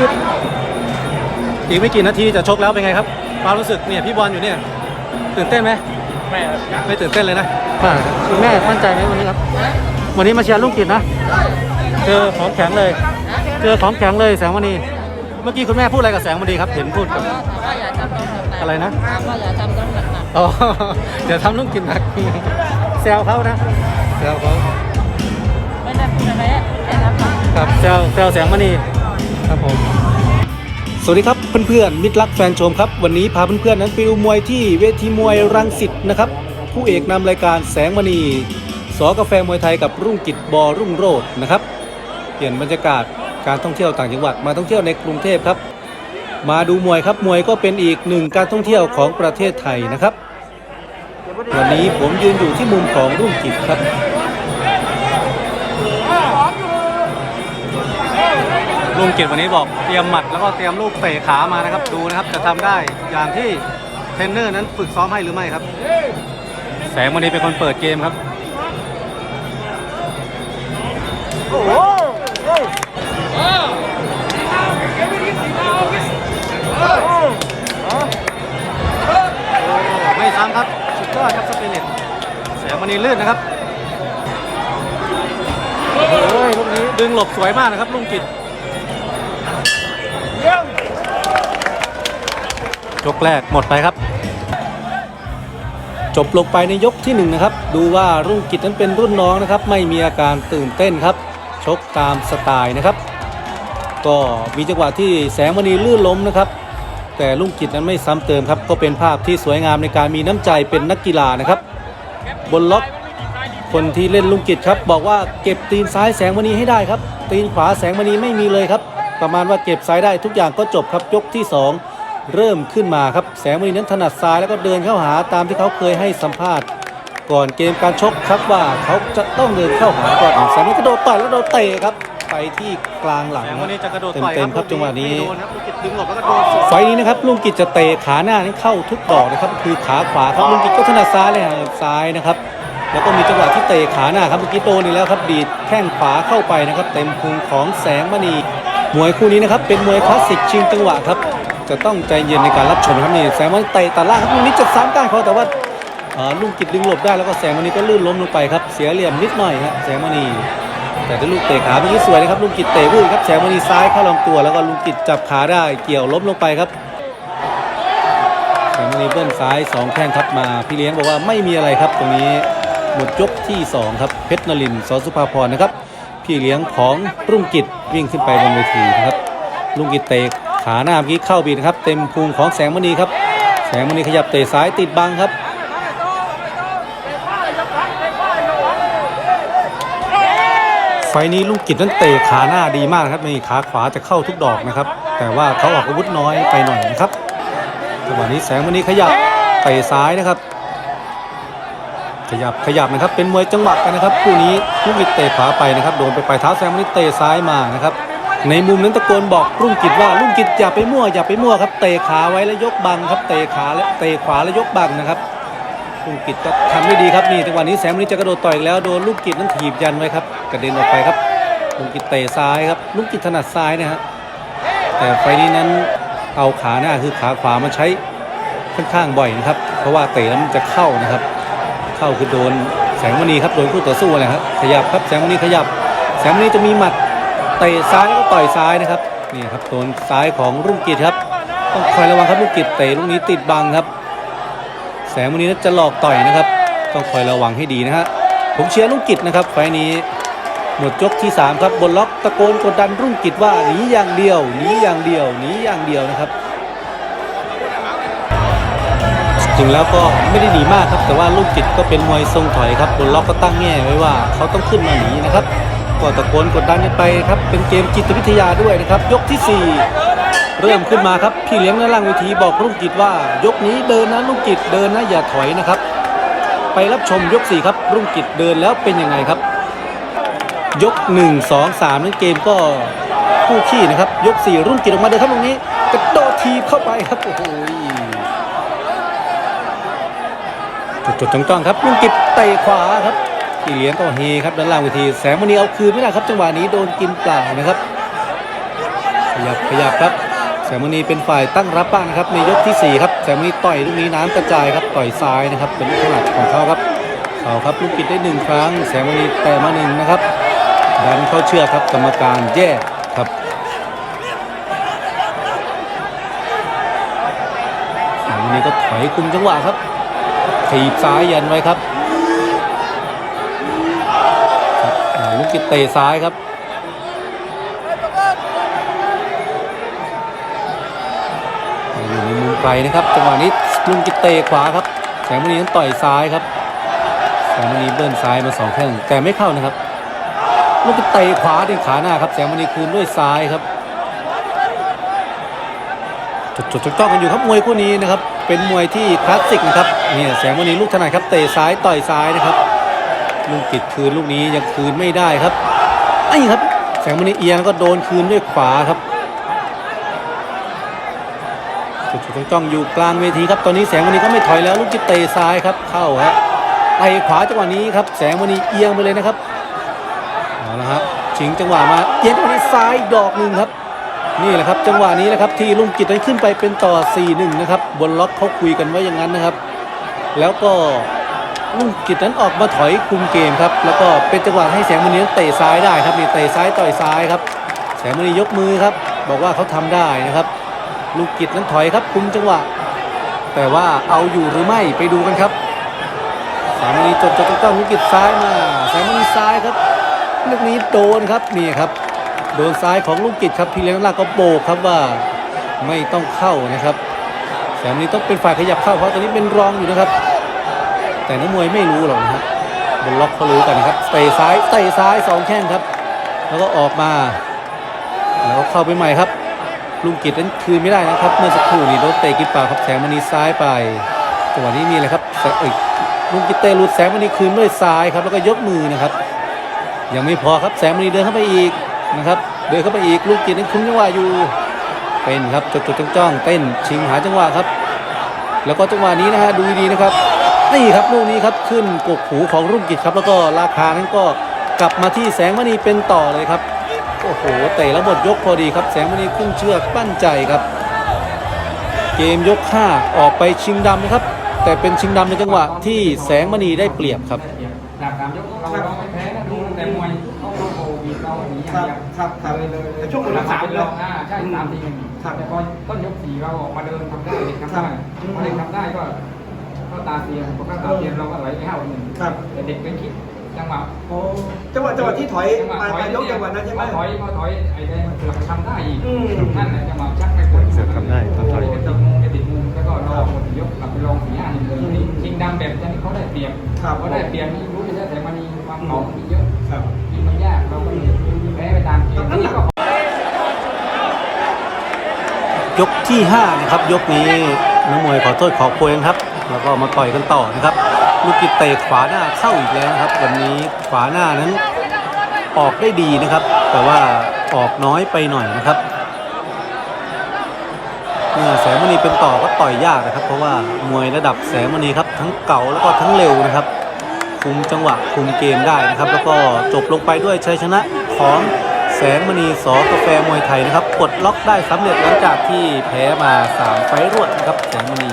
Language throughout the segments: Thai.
กิจอีกไม่กี่นาทีจะชกแล้วเป็นไงครับความรู้สึกเนี่ยพี่บอลอยู่เนี่ยตื่นเต้นไหมไม่ครับไม่ตื่นเต้นเลยนะคุณแม่มั่นใจไหมวันนี้ครับ วันนี้มาเชียร์ลูกกิจนะเจอของแข็งเลย เจอของแข็งเลยแสงมณีเมื่อกี้คุณแม่พูดอะไรกับแสงมณีครับเห็นพูดกับถามว่าอย่าทำต้องหนักๆอะไรนะถามว่าอย่าทำต้องหนักอ๋อเดี๋ยวทำลูกกินหนักแซวเขานะแซวเขาๆไม่ได้พูดอะไรอะแค่รับฟังครับแซวแซวแสงมณี ครับผม สวัสดีครับเพื่อนๆมิตรรักแฟนชมครับ วันนี้พาเพื่อนๆนั้นไปดูมวยที่เวทีมวยรังสิตนะครับผู้เอกนำรายการแสงมณีสอกาแฟมวยไทยกับรุ่งกิจบอรุ่งโรจน์นะครับ เปลี่ยนบรรยากาศการท่องเที่ยวต่างจังหวัดมาท่องเที่ยวในกรุงเทพครับ มาดูมวยครับมวยก็เป็นอีกหนึ่งการท่องเที่ยวของประเทศไทยนะครับ วันนี้ผมยืนอยู่ที่มุมของรุ่งกิจครับ ลุงกิจวันนี้บอกเตรียมหมัดแล้วก็เตรียมลูกเตะขามานะครับ ดูนะครับจะทำได้อย่างที่เทรนเนอร์นั้นฝึกซ้อมให้หรือไม่ครับ แสงวันนี้เป็นคนเปิดเกมครับไม่ซ้ำครับสุดยอดครับสปิริตแสงวันนี้ลื่นนะครับโอ้ยลูกนี้ดึงหลบสวยมากนะครับลุงกิจ ยกแรกหมดไปครับ จบลงไปในยกที่หนึ่งนะครับ ดูว่ารุ่งกิจนั้นเป็นรุ่นน้องนะครับ ไม่มีอาการตื่นเต้นครับ ชกตามสไตล์นะครับ ก็มีจังหวะที่แสงมณีลื่นล้มนะครับ แต่ลุงกิจนั้นไม่ซ้ำเติมครับ ก็เป็นภาพที่สวยงามในการมีน้ำใจเป็นนักกีฬานะครับ บนล็อกคนที่เล่นลุงกิจครับ บอกว่าเก็บตีนซ้ายแสงมณีให้ได้ครับ ตีนขวาแสงมณีไม่มีเลยครับ ประมาณว่าเก็บซ้ายได้ทุกอย่างก็จบครับยกที่สอง เริ่มขึ้นมาครับแสงมณีนั้นถนัดซ้ายแล้วก็เดินเข้าหาตามที่เขาเคยให้สัมภาษณ์ ก่อนเกมการชกครับว่าเขาจะต้องเดินเข้าหาก่อนแสงมณีกระโดดต่อยแล้วโดนเตะครับไปที่กลางหลังแสงควัรันบนี้จะกระโดดต่อยเต็มๆครับจังหวะนี้ไม่โดนครับลูกกิจดึงหลบแล้วก็โดนสวนไฟล์นี้นะครับลุงกิจจะเตะขาหน้านั้นเข้าทุกดอกนะครับคือขาขวาครับลุงกิจก็ถนัดซ้ายเลยฮะซ้ายนะครับแล้วก็มีจังหวะที่เตะขาหน้าครับเมื่อกี้โดนอีกแล้วครับดีดแข้งขวาเข้าไปนะครับ เต็มพุงของแสงมณีมวยคู่นี้นะครับเป็นมวยคลาสสิกชิงจังหวะครับ จะต้องใจเย็นในการรับชมครับนี่แสงมณีเตะตัดล่างครับลูกนี้จะซ้ำก้านคอแต่ว่าลุงกิจดึงหลบได้แล้วก็แสงมณีก็ลื่นล้มลงไปครับเสียเหลี่ยมนิดหน่อยครับแสงมณีแต่ถ้ลูกเตะขาเมื่อกี้สวยนะครับลุงกิจเตะวืดครับแสงมณีซ้ายเข้าลำตัวแล้วก็ลุงกิจจับขาได้เกี่ยวล้มลงไปครับแสงมณีเบิ้ลซ้ายสองแข้งครับมาพี่เลี้ยงบอกว่าไม่มีอะไรครับ ตรงนี้หมดยกที่สองครับเพชรนรินทร์สอสุภาพรนะครับพี่เลี้ยงของรุ่งกิจวิ่งขึ้นไปบนเวทีนะครับลุงกิจเตะ ขาหน้าเมื่อกี้เข้าบีนะครับ เต็มพุงของแสงมณีครับ แสงมณีขยับเตะซ้ายติดบังครับไฟนี้ลูกกิจนั้นเตะขาหน้าดีมากครับนี่ขาขวาจะเข้าทุกดอกนะครับ แต่ว่าเขาออกอาวุธน้อยไปหน่อยนะครับจังหวะนี้แสงวันนี้ขยับเตะซ้ายนะครับ ขยับขยับนะครับเป็นมวยจังหวะกันนะครับคู่นี้ลูกกิจเตะขวาไปนะครับโดนไปปลายเท้าแสงวันนี้เตะซ้ายมานะครับ ในมุมนั้นตะโกนบอกรุ่งกิจว่ารุ่งกิจอย่าไปมั่วอย่าไปมั่วครับเตะขาไว้แล้วยกบังครับเตะขาและเตะขวาแล้วยกบังนะครับลุ่งกิจก็ทำได้ดีครับนี่จังหวะนี้แสงมณีจะกระโดดต่อยแล้วโดนลูกกิจนั้นถีบยันไว้ครับกระเด็นออกไปครับลุงกิจเตะซ้ายครับลุงกิจถนัดซ้ายนะฮะแต่ไฟล์นี้นั้นเอาขาหน้าคือขาขวามาใช้ค่อนข้างบ่อยนะครับ เพราะว่าเตะแล้วมันจะเข้านะครับ เข้าคือโดนแสงมณีครับโดนคู่ต่อสู้นะครับขยับครับแสงมณีขยับ แสงมณีจะมีหมัด เตะซ้ายแล้วก็ต่อยซ้ายนะครับนี่ครับโดนซ้ายของรุ่งกิจครับต้องคอยระวังครับลูกกิจเตะลูกนี้ติดบังครับ แสงวันนี้จะหลอกต่อยนะครับ ต้องคอยระวังให้ดีนะฮะผมเชียร์ลุงกิจนะครับไฟนี้หมดยกที่ 3 ครับบนล็อกตะโกนกดดันรุ่งกิจว่าหนีอย่างเดียวหนีอย่างเดียวหนีอย่างเดียวนะครับ จริงแล้วก็ไม่ได้หนีมากครับ แต่ว่าลูกกิจก็เป็นมวยทรงถอยครับบนล็อกก็ตั้งแง่ไว้ว่าเขาต้องขึ้นมาหนีนะครับ ก็ตะโกนกดดันกันไปครับเป็นเกมจิตวิทยาด้วยนะครับ ยกที่ 4 เริ่มขึ้นมาครับพี่เลี้ยงด้านล่างเวทีบอกลูกกิจว่ายกนี้เดินนะลูกกิจเดินนะอย่าถอยนะครับ ไปรับชมยก 4 ครับ รุ่งกิจเดินแล้วเป็นยังไงครับ ยก 1 2 3นั้นเกมก็คู่ขี้นะครับ ยก 4 รุ่งกิจออกมาเดินครับตรงนี้กระโดดทีเข้าไปครับโอ้โหจดๆจ้องๆครับรุ่งกิจเตะขวาครับ พี่เลี้ยงก็เฮครับด้านล่างเวทีแสงมณีเอาคืนไม่ได้ครับจังหวะนี้โดนกินเปล่านะครับแสยับขยับครับ แสงมณีเป็นฝ่ายตั้งรับบ้างนะครับในยกที่ 4 ครับแสงมณีต่อยลูกนี้น้ำกระจายครับต่อยซ้ายนะครับเป็นลูกถนัดของเขาครับเขาครับลูกกิดได้หนึ่งครั้ง แสงมณีแต่มาหนึ่งนะครับดันเข้าเชือกครับกรรมการแยกครับแสงมณีก็ถอยคุมจังหวะครับถีบซ้ายยันไว้ครับ กกิดเตะซ้ายครับอยู่ในมุมไกลนะครับจังหวะนี้ลุงกิตเตะขวาครับแสงมณีนั้นต่อยซ้ายครับแสงมณีเบิ้ลซ้ายมาสองแข้งแต่ไม่เข้านะครับลูกกิตเตะขวาที่ขาหน้าครับแสงมณีคืนด้วยซ้ายครับจดจดจ้องกันอยู่ครับมวยคู่นี้นะครับเป็นมวยที่คลาสสิกนะครับเนี่ยแสงมณีลูกถนัดครับเตะซ้ายต่อยซ้ายนะครับ ลูกกิตคืนลูกนี้ยังคืนไม่ได้ครับไอ้ครับ แสงมณีเอียงแล้วก็โดนคืนด้วยขวาครับจุดๆจ้องๆอยู่กลางเวทีครับตอนนี้แสงมณีก็ไม่ถอยแล้วลูกจิตเตะซ้ายครับเข้าฮะเตะขวาจังหวะนี้ครับ แสงมณีเอียงไปเลยนะครับเอาละครับชิงจังหวะมาเอียงจังหวะนี้ซ้ายดอกหนึ่งครับนี่แหละครับจังหวะนี้แหละครับที่ลุงกิตนั้นขึ้นไปเป็นต่อ 4-1 นะครับบนล็อกเขาคุยกันไว้อย่างนั้นนะครับ แล้วก็ ลุงกิตนั้นออกมาถอยคุมเกมครับ แล้วก็เป็นจังหวะให้แสงมณีนั้นเตะซ้ายได้ครับนี่เตะซ้ายต่อยซ้ายครับ แสงมณียกมือครับ บอกว่าเขาทำได้นะครับ ลูกกิจนั้นถอยครับคุมจังหวะ แต่ว่าเอาอยู่หรือไม่ไปดูกันครับแสงมณีจดจดต้องลูกกิจซ้ายมา แสงมณีซ้ายครับลูกนี้โดนครับนี่ครับโดนซ้ายของลูกกิจครับพี่เลี้ยงลากก็โบกครับว่าไม่ต้องเข้านะครับแสงมณีต้องเป็นฝ่ายขยับเข้าเพราะตอนนี้เป็นรองอยู่นะครับ แต่นักมวยไม่รู้หรอกนะฮะบนล็อกเขารู้กันนะครับเตะซ้ายเตะซ้ายสองแข้งครับ แล้วก็ออกมาแล้วก็เข้าไปใหม่ครับ ลุงกิจนั้นคืนไม่ได้นะครับ เมื่อสักครู่นี้โดนเตะกินปล่าครับแสงมณีซ้ายไปจังหวะนี้มีอะไรครับแสงอ้ยลุงกิจเตะหลุดแสงมณีคืนด้วยซ้ายครับ แล้วก็ยกมือนะครับ ยังไม่พอครับแสงมณีเดินเข้าไปอีกนะครับ เดินเข้าไปอีกลุงกิจนั้นคุ้มจังหวะอยู่เป็นครับจดจดจ้องจ้องเต้นชิงหาจังหวะครับ แล้วก็จังหวะนี้นะฮะดูดีๆนะครับ นี่ครับลูกนี้ครับขึ้นกกหูของรุ่งกิจครับ แล้วก็ราคานั้นก็กลับมาที่แสงมณีเป็นต่อเลยครับโอ้โหเตะแล้วหมดยกพอดีครับ แสงมณีขึ้นเชือกปั้นใจครับ เกมยก5ออกไปชิงดำนะครับ แต่เป็นชิงดำในจังหวะที่แสงมณีได้เปรียบครับหลักสามยกเราไม่แพ้นะดูตั้งแต่มวยเขาเข้าโควิดเราอย่างบเดียวครับครับแต่ช่วงหลังสาสามเลกยอ่าใช่สามทีครับแต่พอต้นยกสี่เราออกมาเดินทำได้ทำได้พอเด็กทำได้ก็ ก็ตาเตียนพอเข้าตาเตียนเราก็ไหลไปห้าหนึ่งครับ แต่เด็กเป็นคิดจังหวะโอ้จังหวะจังหวะที่ถอยจังหวะมาถอยมายกจังหวะนั้นใช่ไหมพอถอยพอถอยไอ้แดงมันเกือบทำได้อีกอืมนั่นแหละจังหวะชักไม่กดเสือกทำได้ตอนถอยไปติดมุมไปติดมุมแล้วก็รอหมดยกกลับไปลองสี่ห้าหนึ่งเลยนี่ชิงดำแบบนี้เขาได้เปรียบครับเขาได้เปรียบนี่รู้ไปแล้วแต่มันมีความเก่ามันมีเยอะครับยิงมันยากเราก็แพ้ไปตามเกมนี่ก็ยกที่5นะครับยกนี้นักมวยขอโทษขอโพยครับ แล้วก็มาต่อยกันต่อนะครับ ลูกกิจเตะขวาหน้าเข้าอีกแล้วนะครับ วันนี้ขวาหน้านั้นออกได้ดีนะครับ แต่ว่าออกน้อยไปหน่อยนะครับเมื่อแสงมณีเป็นต่อก็ต่อยยากนะครับ เพราะว่ามวยระดับแสงมณีครับทั้งเก่าแล้วก็ทั้งเร็วนะครับ คุมจังหวะคุมเกมได้นะครับ แล้วก็จบลงไปด้วยชัยชนะของแสงมณีสอกาแฟมวยไทยนะครับปลดล็อกได้สำเร็จหลังจากที่แพ้มา 3 ไฟรวดนะครับแสงมณี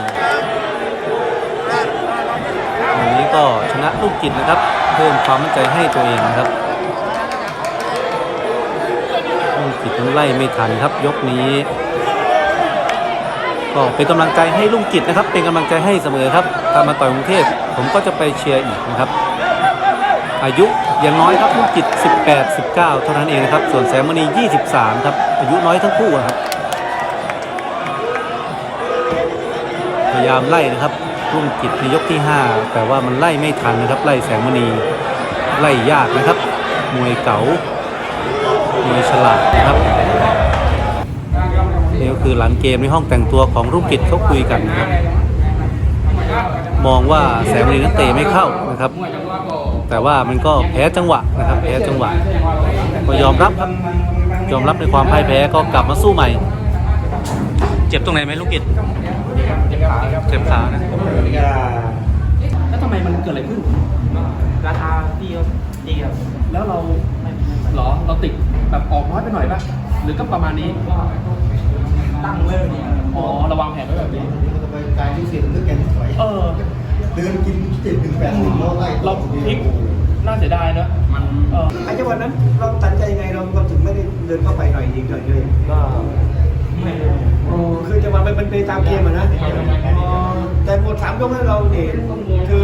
วันนี้ก็ชนะลูกกิจนะครับ เพิ่มความมั่นใจให้ตัวเองนะครับลูกกิจนั้นไล่ไม่ทันครับยกนี้ ก็เป็นกำลังใจให้ลุงกิจนะครับ เป็นกำลังใจให้เสมอครับถ้ามาต่อยกรุงเทพผมก็จะไปเชียร์อีกนะครับ อายุยังน้อยครับลุงกิจ18 19 เท่านั้นเองนะครับ ส่วนแสงมณี 23 ครับ อายุน้อยทั้งคู่ครับพยายามไล่นะครับ ลุงกิจในยกที่ 5 แต่ว่ามันไล่ไม่ทันนะครับ ไล่แสงมณีไล่ยากนะครับ มวยเก๋ามวยฉลาดนะครับนี่ก็คือหลังเกมในห้องแต่งตัวของรุ่งกิจเขาคุยกันนะครับมองว่าแสงมณีนั้นเตะไม่เข้านะครับ แต่ว่ามันก็แพ้จังหวะนะครับแพ้จังหวะก็ยอมรับครับยอมรับในความพ่ายแพ้ก็กลับมาสู้ใหม่ เจ็บตรงไหนไหมลูกกิจ เจ็บขานะแล้วทำไมมันเกิดอะไรขึ้น ราคาดีครับดีครับแล้วเราหรอเราติดแบบออกน้อยไปหน่อยป่ะรือก็ประมาณนี้ ตั้งเลิกเนี่ยอ๋อระวังแผนไว้แบบนี้กายที่เสียลึกแกนถอยเออเดินกินเจ็ดถึงแปดสิบโลไล่เราพลิกน่าเสียดายเนอะมันเออไอ้จังหวะนั้นเราตัดใจยังไงเราเราถึงไม่ได้เดินเข้าไปหน่อยยิงหน่อยเลยก็ไม่รู้ โอ้คือจังหวะมันเป็นไปตามเกมอะนะอ๋อแต่หมดสามยกให้เราเนี่ยคือ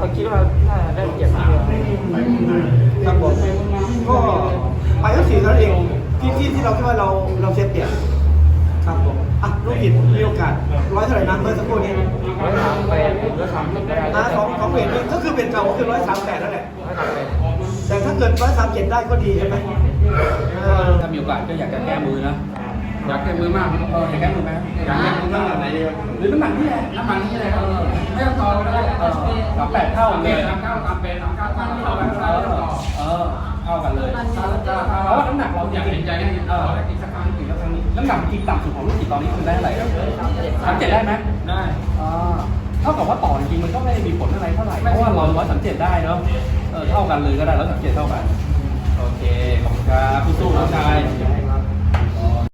ก็คิดว่าถ้าได้เกียรติเดียวครับผมก็ไปก็สี่เท่านั้นเองที่ที่ที่เราคิดว่าเราเราเซฟเตียครับผมอะลูกหินมีโอกาสร้อยเท่าไหร่นะเมื่อสักครู่นี้ร้อยสามแปดร้อยสามสิบได้นะของของเวทนี่ก็คือเป็นเก่าก็คือร้อยสามแปดนั่นแหละร้อยสามแปดแต่ถ้าเกิดร้อยสามเจ็ดได้ก็ดีใช่ไหมเออถ้ามีโอกาสก็อยากจะแก้มือนะ อยากแก้มือมากเอออยากแก้มือไหมอยากแก้มือมากไหนดีหรือน้ำหนักนี่แหละน้ำหนักนี่แหละไม่ต้องต่อก็ได้เออสามแปดเท่าเลยสามเก้าสามแปดสามเก้าเท่ากันเออเออเท่ากันเลยเพราะว่าน้ำหนักเราอยากเห็นใจกันเอออีกสักครั้งอีกสักครั้งนี้น้ำหนักจริงต่ำสุดของลูกจิตตอนนี้คือได้อะไรครับสามเจ็ดได้ไหมได้อ่าเท่ากับว่าต่อจริงๆมันก็ไม่ได้มีผลอะไรเท่าไหร่เพราะว่าเราร้อยสามเจ็ดได้เนาะเออเท่ากันเลยก็ได้ร้อยสามเจ็ดเท่ากันโอเคขอบคุณครับสู้ๆน้องชาย